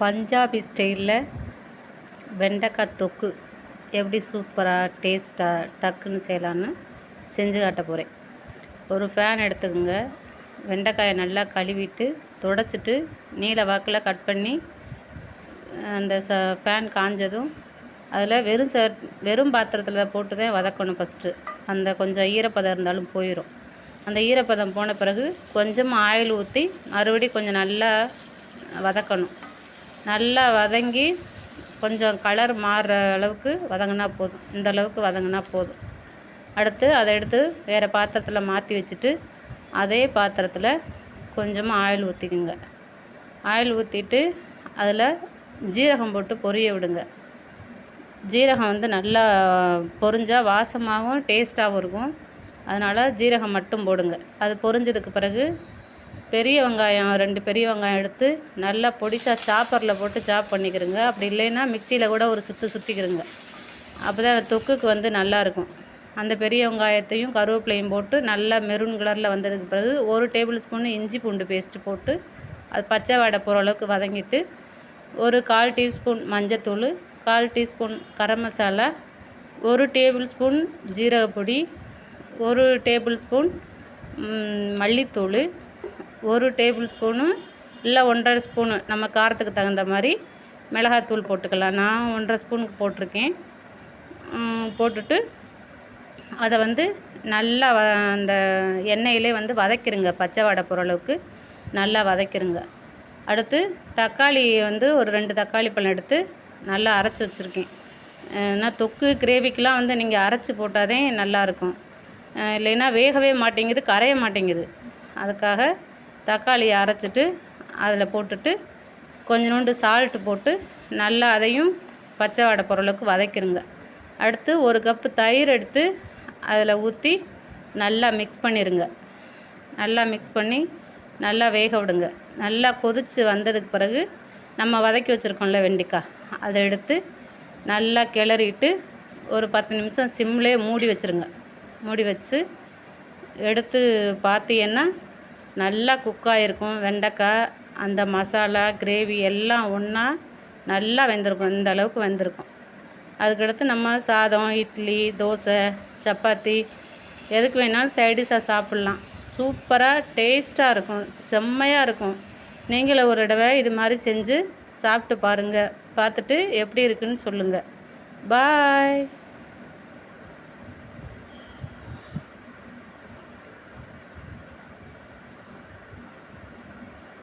பஞ்சாபி ஸ்டைலில் வெண்டைக்காய் தொக்கு எப்படி சூப்பராக டேஸ்ட்டாக டக்குன்னு செய்யலான்னு செஞ்சு காட்ட போகிறேன். ஒரு ஃபேன் எடுத்துக்கோங்க. வெண்டைக்காயை நல்லா கழுவிட்டு துடைச்சிட்டு நீல வாக்கில் கட் பண்ணி அந்த ச ஃபேன் காஞ்சதும் அதில் வெறும் ச வெறும் பாத்திரத்தில் போட்டு தான் வதக்கணும் ஃபஸ்ட்டு அந்த கொஞ்சம் ஈரப்பதம் இருந்தாலும் போயிடும் அந்த ஈரப்பதம் போன பிறகு கொஞ்சமாக ஆயில் ஊற்றி மறுபடி கொஞ்சம் நல்லா வதக்கணும். நல்லா வதங்கி கொஞ்சம் கலர் மாறுற அளவுக்கு வதங்கினா போதும். இந்த அளவுக்கு வதங்கினா போதும். அடுத்து அதை எடுத்து வேறு பாத்திரத்தில் மாற்றி வச்சுட்டு அதே பாத்திரத்தில் கொஞ்சமாக ஆயில் ஊற்றிக்குங்க ஆயில் ஊற்றிட்டு அதில் ஜீரகம் போட்டு பொரிய விடுங்க. ஜீரகம் வந்து நல்லா பொரிஞ்சால் வாசமாகவும் டேஸ்ட்டாகவும் இருக்கும். அதனால் ஜீரகம் மட்டும் போடுங்க. அது பொரிஞ்சதுக்கு பிறகு பெரிய வெங்காயம் ரெண்டு பெரிய வெங்காயம் எடுத்து நல்லா பொடிசாக சாப்பரில் போட்டு சாப் பண்ணிக்கிறங்க அப்படி இல்லைன்னா மிக்சியில் கூட ஒரு சுற்று சுற்றிக்கிறங்க அப்போ தான் தொக்குக்கு வந்து நல்லாயிருக்கும். அந்த பெரிய வெங்காயத்தையும் கருவேப்பிலையும் போட்டு நல்லா மெரூன் கலரில் வந்ததுக்கு பிறகு ஒரு டேபிள் ஸ்பூன் இஞ்சி பூண்டு பேஸ்ட்டு போட்டு அது பச்சை வாடை போகிற அளவுக்கு வதங்கிட்டு ஒரு கால் டீஸ்பூன் மஞ்சத்தூள் கால் டீஸ்பூன் கரம் மசாலா ஒரு டேபிள் ஸ்பூன் ஜீரகப்பொடி ஒரு டேபிள் ஸ்பூன் மல்லித்தூள் ஒரு டேபிள் ஸ்பூனு இல்லை ஒன்றரை ஸ்பூனு நம்ம காரத்துக்கு தகுந்த மாதிரி மிளகாத்தூள் போட்டுக்கலாம். நான் ஒன்றரை ஸ்பூனுக்கு போட்டிருக்கேன். போட்டுட்டு அதை வந்து நல்லா வ அந்த எண்ணெயிலே வந்து வதக்கிடுங்க பச்சை வாடை போகிற நல்லா வதக்கிடுங்க அடுத்து தக்காளி வந்து ஒரு ரெண்டு தக்காளி பழம் எடுத்து நல்லா அரைச்சி வச்சுருக்கேன். ஏன்னா தொக்கு கிரேவிக்கெலாம் வந்து நீங்கள் அரைச்சி போட்டால் தான் நல்லாயிருக்கும் இல்லைன்னா வேகவே மாட்டேங்குது கரைய மாட்டேங்குது. அதுக்காக தக்காளியை அரைச்சிட்டு அதில் போட்டுட்டு கொஞ்சோண்டு சால்ட்டு போட்டு நல்லா அதையும் பச்சை வாடை பொருளுக்கு வதக்கிடுங்க அடுத்து ஒரு கப்பு தயிர் எடுத்து அதில் ஊற்றி நல்லா மிக்ஸ் பண்ணிடுங்க நல்லா மிக்ஸ் பண்ணி நல்லா வேக விடுங்க. நல்லா கொதித்து வந்ததுக்கு பிறகு நம்ம வதக்கி வச்சுருக்கோம்ல வெண்டிக்காய் அதை எடுத்து நல்லா கிளறிட்டு ஒரு பத்து நிமிஷம் சிம்லேயே மூடி வச்சுருங்க. மூடி வச்சு எடுத்து பார்த்தீங்கன்னா நல்லா குக் ஆகிருக்கும் வெண்டைக்காய் அந்த மசாலா கிரேவி எல்லாம் ஒன்றா நல்லா வெந்திருக்கும். இந்த அளவுக்கு வெந்திருக்கும். அதுக்கடுத்து நம்ம சாதம் இட்லி தோசை சப்பாத்தி எதுக்கு வேணாலும் சைடிஷாக சாப்பிட்லாம். சூப்பராக டேஸ்ட்டாக இருக்கும். செம்மையாக இருக்கும். நீங்களும் ஒரு தடவை இது மாதிரி செஞ்சு சாப்பிட்டு பாருங்கள் பார்த்துட்டு எப்படி இருக்குன்னு சொல்லுங்கள் பாய்